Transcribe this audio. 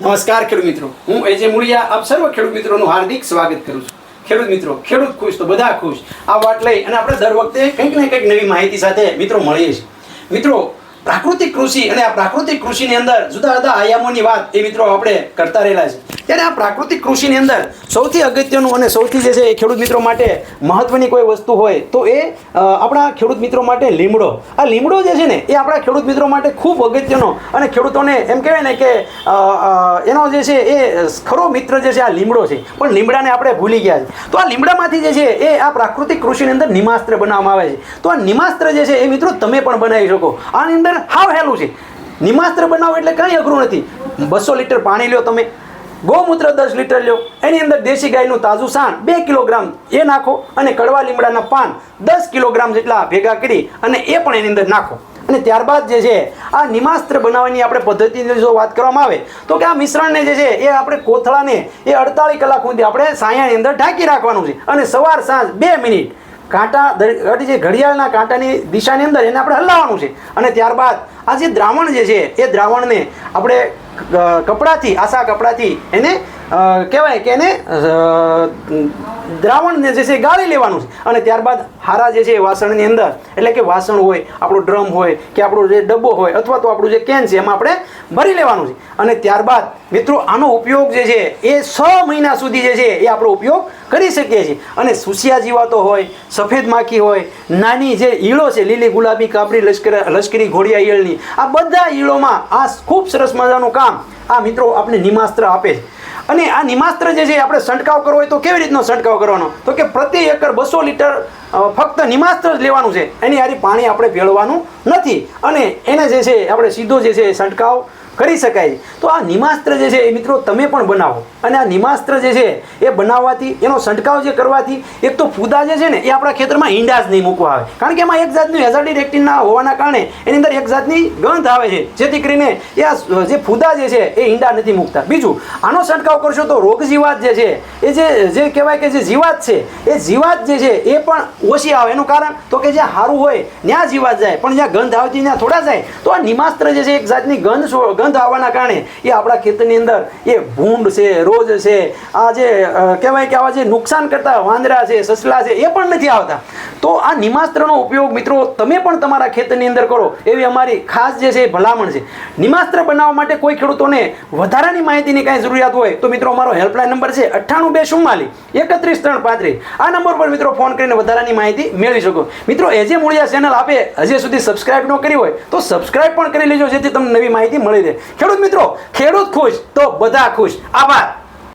નમસ્કાર ખેડૂત મિત્રો. હું એજે મુળિયા, આપ સર્વ ખેડૂત મિત્રોનું હાર્દિક સ્વાગત કરું છું. ખેડૂત મિત્રો, ખેડૂત ખુશ તો બધા ખુશ. આ વાત લઈ અને આપણે દર વખતે કંઈક ને કંઈક નવી માહિતી સાથે મિત્રો મળીએ છીએ. મિત્રો પ્રાકૃતિક કૃષિ અને આ પ્રાકૃતિક કૃષિની અંદર જુદા જુદા આયામોની વાત એ મિત્રો આપણે કરતા રહેલા છે. ત્યારે આ પ્રાકૃતિક કૃષિની અંદર સૌથી અગત્યનું અને સૌથી જે છે એ ખેડૂત મિત્રો માટે મહત્વની કોઈ વસ્તુ હોય તો એ આપણા ખેડૂત મિત્રો માટે લીમડો. આ લીમડો જે છે ને એ આપણા ખેડૂત મિત્રો માટે ખૂબ અગત્યનો અને ખેડૂતોને એમ કહેવાય ને કે એનો જે છે એ ખરો મિત્ર જે છે આ લીમડો છે. પણ લીમડાને આપણે ભૂલી ગયા છે. તો આ લીમડામાંથી જે છે એ આ પ્રાકૃતિક કૃષિની અંદર નિમાસ્ત્ર બનાવવામાં આવે છે. તો આ નિમાસ્ત્ર જે છે એ મિત્રો તમે પણ બનાવી શકો. આની અંદર હાવ હેલું છે. નિમાસ્ત્ર બનાવો એટલે કાંઈ અઘરું નથી. બસો લીટર પાણી લ્યો તમે. ગૌમૂત્ર દસ લીટર લ્યો. એની અંદર દેશી ગાયનું તાજું સાણ બે કિલોગ્રામ એ નાખો અને કડવા લીમડાના પાન દસ કિલોગ્રામ જેટલા ભેગા કરી અને એ પણ એની અંદર નાખો. અને ત્યારબાદ જે છે, આ નિમાસ્ત્ર બનાવવાની આપણે પદ્ધતિની જો વાત કરવામાં આવે, તો કે આ મિશ્રણને જે છે, એ આપણે કોથળાને એ અડતાલીસ કલાક સુધી આપણે સાયાની અંદર ઢાંકી રાખવાનું છે. અને સવાર સાંજ બે મિનિટ કાંટા દર- જે ઘડિયાળના કાંટાની દિશાની અંદર એને આપણે હલાવવાનું છે. અને ત્યારબાદ આ જે દ્રાવણ જે છે, એ દ્રાવણને આપણે કપડાથી, આશા કપડાથી એને કહેવાય કે એને દ્રાવણને જે છે ગાળી લેવાનું છે. અને ત્યારબાદ હારા જે છે વાસણની અંદર, એટલે કે વાસણ હોય, આપણો ડ્રમ હોય, કે આપણો જે ડબ્બો હોય, અથવા તો આપણું જે કેન છે, એમાં આપણે ભરી લેવાનું છે. અને ત્યારબાદ, મિત્રો, આનો ઉપયોગ જે છે એ છ મહિના સુધી જે છે એ આપણો ઉપયોગ કરી શકીએ છીએ. અને સુસિયા જીવાતો હોય, સફેદ માખી હોય, નાની જે ઈળો છે, લીલી ગુલાબી કાપડી લશ્કર, લશ્કરી, ઘોડિયા ઈળની, આ બધા ઈળોમાં આ ખૂબ સરસ મજાનું કામ આ મિત્રો આપણે નિમાસ્ત્ર આપે છે. અને આ નિમાસ્ત્ર જે છે આપણે છંટકાવ કરવો હોય તો કેવી રીતનો છંટકાવ કરવાનો? તો કે પ્રતિ એકર બસો લીટર ફક્ત નિમાસ્ત્ર જ લેવાનું છે. એની હારી પાણી આપણે ભેળવાનું નથી. અને એને જે છે, આપણે સીધો જે છે છંટકાવ કરી શકાય. તો આ નિમાસ્ત્ર જે છે એ મિત્રો તમે પણ બનાવો. અને આ નિમાસ્ત્ર જે છે એ બનાવવાથી, એનો છંટકાવ જે કરવાથી, એક તો ફૂદા જે છે ને, એ આપણા ખેતરમાં ઈંડા જ નહીં મૂકવા આવે. કારણ કે એમાં એક જાતનું હેઝાર્ડિક રેક્ટિનના હોવાના કારણે એની અંદર એક જાતની ગંધ આવે છે. જેથી કરીને એ આ જે ફૂદા જે છે એ ઈંડા નથી મૂકતા. બીજું, આનો છંટકાવ કરશો તો રોગ જીવાત જે છે, એ જે જે કહેવાય કે જે જીવાત છે, એ જીવાત જે છે એ પણ ઓછી આવે. એનું કારણ તો કે જ્યાં સારું હોય, ત્યાં જીવાત જાય. પણ જ્યાં ગંધ આવતી ત્યાં થોડા જાય. તો આ નિમાસ્ત્ર જે છે એક જાતની ગંધ ગંધ આવવાના કારણે એ આપણા ખેતરની અંદર એ ભૂંડ છે, રોજ છે, આ જે કહેવાય કે આવા જે નુકસાન કરતા વાંદરા છે, સસલા છે, એ પણ નથી આવતા. તો આ નિમાસ્ત્રનો ઉપયોગ મિત્રો તમે પણ તમારા ખેતરની અંદર કરો, એવી અમારી ખાસ જે છે ભલામણ છે. નિમાસ્ત્ર બનાવવા માટે કોઈ ખેડૂતોને વધારાની માહિતીની કાંઈ જરૂરિયાત હોય તો મિત્રો અમારો હેલ્પલાઇન નંબર છે અઠ્ઠાણું બે ચુમ્માલીસ, એકત્રીસ ત્રણ પાંત્રીસ. આ નંબર પર મિત્રો ફોન કરીને વધારાની માહિતી મેળવી શકો. મિત્રો એજે મૂળિયા ચેનલ આપે હજી સુધી સબસ્ક્રાઇબ ન કરી હોય તો સબસ્ક્રાઇબ પણ કરી લેજો જેથી તમને નવી માહિતી મળી રહે. ખેડૂત મિત્રો ખેડૂત ખુશ તો બધા ખુશ. આભાર.